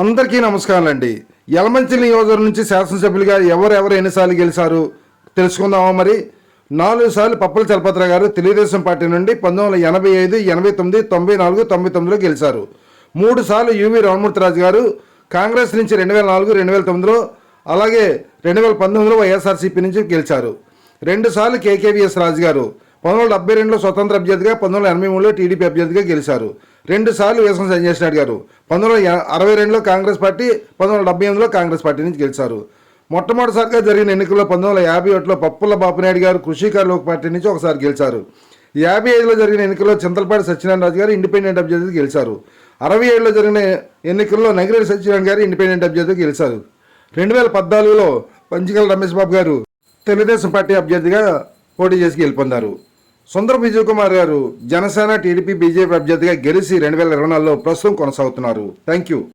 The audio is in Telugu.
అందరికీ నమస్కారం అండి యలమంచి నియోజకవర్గం నుంచి శాసనసభ్యులుగా ఎవరెవరు ఎన్నిసార్లు గెలిచారు తెలుసుకుందామా మరి? నాలుగు సార్లు పప్పల చలపత్ర గారు తెలుగుదేశం పార్టీ నుండి పంతొమ్మిది వందల ఎనభై ఐదు ఎనభై తొమ్మిది తొంభై నాలుగు తొంభై తొమ్మిదిలో గెలిచారు. మూడు సార్లు యువి రామమూర్తిరాజు గారు కాంగ్రెస్ నుంచి రెండు వేల నాలుగు రెండు వేల తొమ్మిదిలో అలాగే రెండు వేల పంతొమ్మిదిలో వైఎస్ఆర్సీపీ నుంచి గెలిచారు. రెండు సార్లు కేకేవిఎస్ రాజు గారు పంతొమ్మిది వందల డెబ్బై రెండులో స్వతంత్ర అభ్యర్థిగా పంతొమ్మిది వందల ఎనభై మూడులో టీడీపీ అభ్యర్థిగా గెలిచారు. రెండు సార్లు వేసం సంజయ్ గారు పంతొమ్మిది అరవై రెండులో కాంగ్రెస్ పార్టీ పంతొమ్మిది వందల డెబ్బై ఎనిమిదిలో కాంగ్రెస్ పార్టీ నుంచి గెలిచారు. మొట్టమొదటిసారిగా జరిగిన ఎన్నికల్లో పంతొమ్మిది వందల యాభై ఒకటిలో పప్పుల బాపునాయుడు గారు కృషికారు లోక్ పార్టీ నుంచి ఒకసారి గెలిచారు. యాభై ఐదులో జరిగిన ఎన్నికల్లో చింతలపాటి సత్యనారాయణ రాజు గారు ఇండిపెండెంట్ అభ్యర్థి గెలిచారు. అరవై ఏడులో జరిగిన ఎన్నికల్లో నగిరెడ్డి సత్యనారాయణ గారు ఇండిపెండెంట్ అభ్యర్థిగా గెలిచారు. రెండు వేల పద్నాలుగులో పంచికల్ రమేష్ బాబు గారు తెలుగుదేశం పార్టీ అభ్యర్థిగా పోటీ చేసి గెలుపొందారు. సుందర విజయ్ కుమార్ గారు జనసేన టీడీపీ బీజేపీ అభ్యర్థిగా గెలిచి రెండు వేల ఇరవై నాలుగులో ప్రస్తుతం కొనసాగుతున్నారు. Thank you